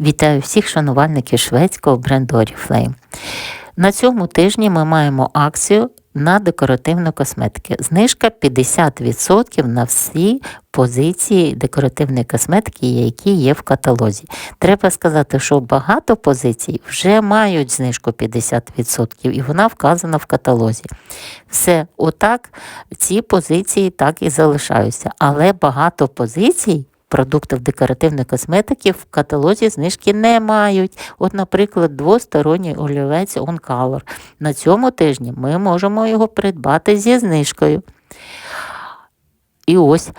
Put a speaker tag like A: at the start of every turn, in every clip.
A: Вітаю всіх шанувальників шведського бренду Oriflame. На цьому тижні ми маємо акцію на декоративну косметики. Знижка 50% на всі позиції декоративної косметики, які є в каталозі. Треба сказати, що багато позицій вже мають знижку 50%, і вона вказана в каталозі. Все, отак, ці позиції так і залишаються. Але багато позицій продуктів декоративної косметики в каталозі знижки не мають. От, наприклад, двосторонній олівець On Color. На цьому тижні ми можемо його придбати зі знижкою. І ось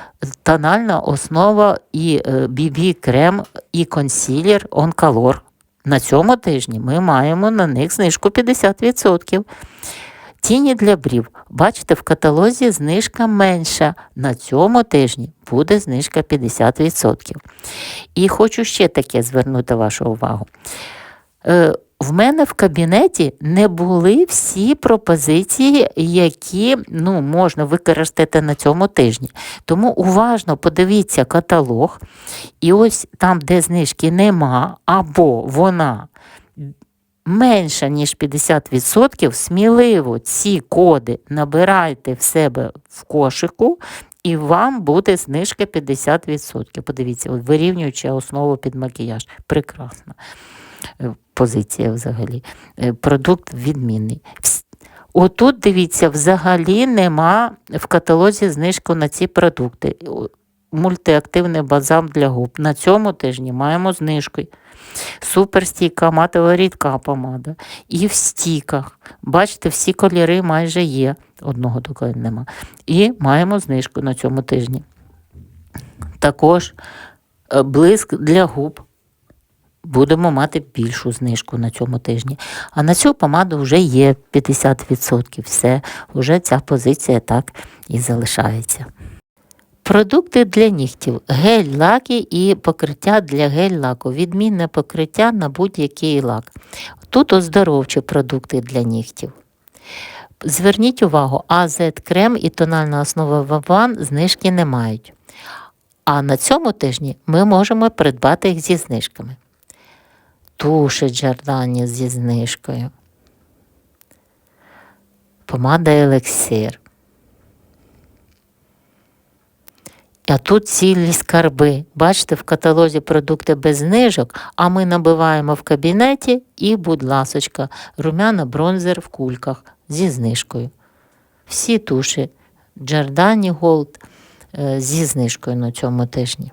A: тональна основа і BB крем і консілер On Color. На цьому тижні ми маємо на них знижку 50%. Тіні для брів. Бачите, в каталозі знижка менша. На цьому тижні буде знижка 50%. І хочу ще таке звернути вашу увагу. Е, в мене в кабінеті не були всі пропозиції, які ну, можна використати на цьому тижні. Тому уважно подивіться каталог, і ось там, де знижки нема, або вона менша, ніж 50%, сміливо ці коди набирайте в себе в кошику, і вам буде знижка 50%. Подивіться, вирівнюючи основу під макіяж. Прекрасна е, позиція взагалі. Е, продукт відмінний. Отут, дивіться, взагалі нема в каталозі знижку на ці продукти. Мультиактивний базам для губ. На цьому тижні маємо знижку суперстійка матова рідка помада. І в стіках. Бачите, всі кольори майже є. Одного тільки нема. І маємо знижку на цьому тижні. Також е, блиск для губ. Будемо мати більшу знижку на цьому тижні. А на цю помаду вже є 50%. Все, вже ця позиція так і залишається. Продукти для нігтів, гель-лаки і покриття для гель-лаку. Відмінне покриття на будь-який лак. Тут оздоровчі продукти для нігтів. Зверніть увагу, АЗ крем і тональна основа Ваван знижки не мають. А на цьому тижні ми можемо придбати їх зі знижками. Туші Джордані зі знижкою. Помада елексир. А тут цілі скарби. Бачите, в каталозі продукти без знижок, а ми набиваємо в кабінеті і, будь ласочка, румяна бронзер в кульках зі знижкою. Всі туші Giordani Gold е, зі знижкою на цьому тижні.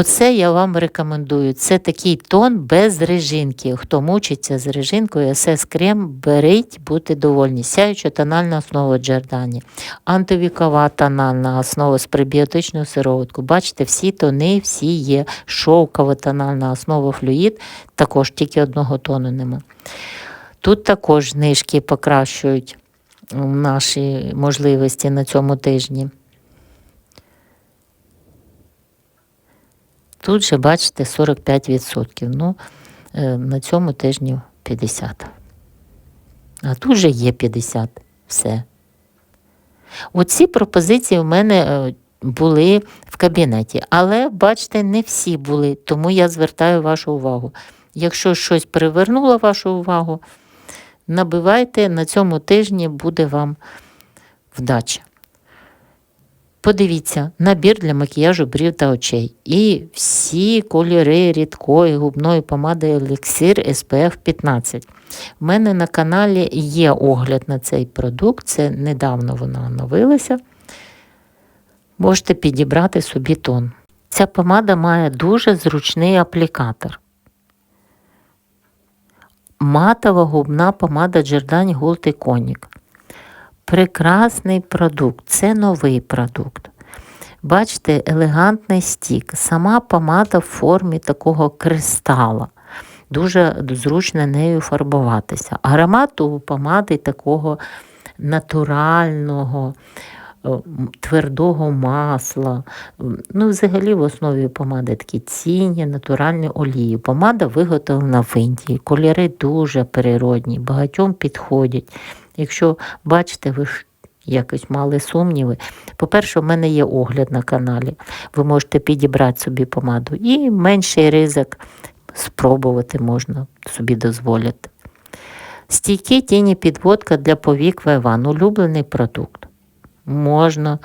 A: Оце я вам рекомендую. Це такий тон без режинки. Хто мучиться з режинкою, СС крем беріть, будьте довольні. Сяюча тональна основа Джордані, антивікова тональна основа з пребіотичною сироваткою. Бачите, всі тони, всі є. Шовкова тональна основа флюїд, також тільки одного тону нема. Тут також знижки покращують наші можливості на цьому тижні. Тут же, бачите, 45%. Ну, е, на цьому тижні 50%. А тут же є 50%. Все. Оці пропозиції в мене е, були в кабінеті. Але, бачите, не всі були, тому я звертаю вашу увагу. Якщо щось привернуло вашу увагу, набивайте, на цьому тижні буде вам вдача. Подивіться, набір для макіяжу брів та очей. І всі кольори рідкої губної помади Еліксир SPF 15. У мене на каналі є огляд на цей продукт, це недавно вона оновилася. Можете підібрати собі тон. Ця помада має дуже зручний аплікатор. Матова губна помада Giordani Gold Iconic. Прекрасний продукт, це новий продукт. Бачите, елегантний стік, сама помада в формі такого кристала. Дуже зручно нею фарбуватися. Аромат у помади такого натурального, твердого масла. Ну, Взагалі, в основі помади такі цінні, натуральні олії. Помада виготовлена в Індії. Кольори дуже природні, багатьом підходять. Якщо бачите, ви якось мали сумніви. По-перше, в мене є огляд на каналі. Ви можете підібрати собі помаду. І менший ризик спробувати можна собі дозволити. Стійкі тіні підводка для повік Вайван. Улюблений продукт. Можна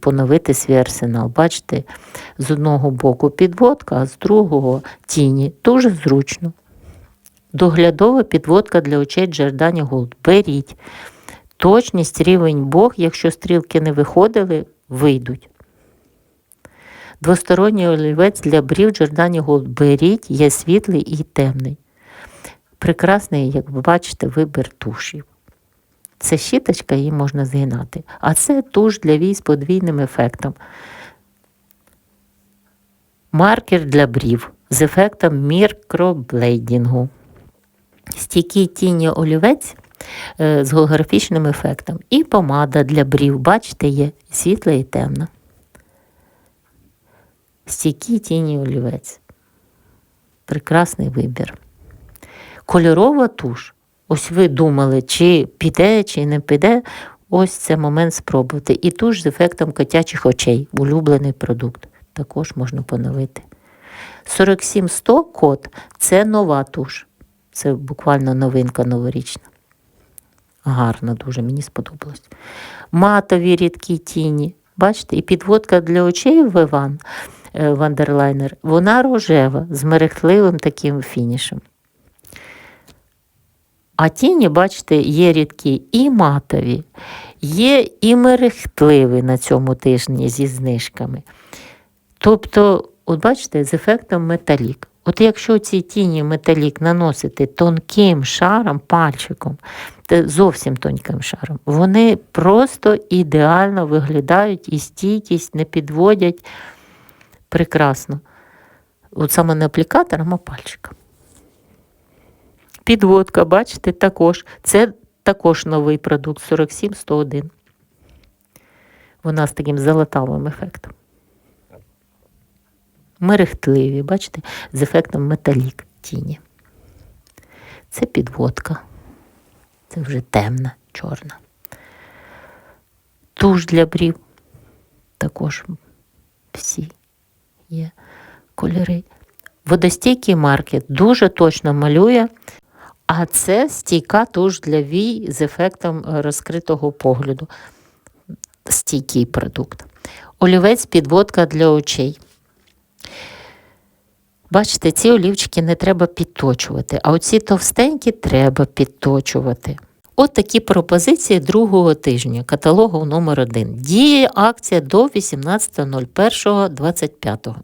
A: поновити свій арсенал. Бачите, з одного боку підводка, а з другого тіні. Дуже зручно. Доглядова підводка для очей Джордані Голд. Беріть. Точність, рівень Бог, якщо стрілки не виходили, вийдуть. Двосторонній олівець для брів Джордані Голд. Беріть, є світлий і темний. Прекрасний, як ви бачите, вибір тушів. Це щіточка, її можна згинати. А це туш для вій з подвійним ефектом. Маркер для брів з ефектом мікроблейдінгу. Стійкий тіні олівець е, з голографічним ефектом. І помада для брів, бачите, є світла і темна. Стійкий тіні олівець. Прекрасний вибір. Кольорова туш. Ось ви думали, чи піде, чи не піде. Ось це момент спробувати. І туш з ефектом котячих очей. Улюблений продукт. Також можна поновити. 47100 код це нова туш. Це буквально новинка новорічна. Гарно дуже, мені сподобалось. Матові рідкі тіні. Бачите, і підводка для очей в Іван е, Вандерлайнер, вона рожева з мерехтливим таким фінішем. А тіні, бачите, є рідкі і матові, є і мерехтливі на цьому тижні зі знижками. Тобто, от бачите, з ефектом металік. От якщо ці тіні металік наносити тонким шаром, пальчиком, зовсім тонким шаром, вони просто ідеально виглядають і стійкість не підводять прекрасно. От саме не аплікатором, а пальчиком. Підводка, бачите, також. Це також новий продукт 47101. Вона з таким золотавим ефектом. Мерехтливі, бачите, з ефектом металік тіні. Це підводка. Це вже темна, чорна. Туш для брів. Також всі є кольори. Водостійкий маркет дуже точно малює, а це стійка туш для вій з ефектом розкритого погляду. Стійкий продукт. Олівець підводка для очей. Бачите, ці олівчики не треба підточувати, а оці товстенькі треба підточувати. От такі пропозиції другого тижня каталогу номер 1 Діє акція до 18.01.25.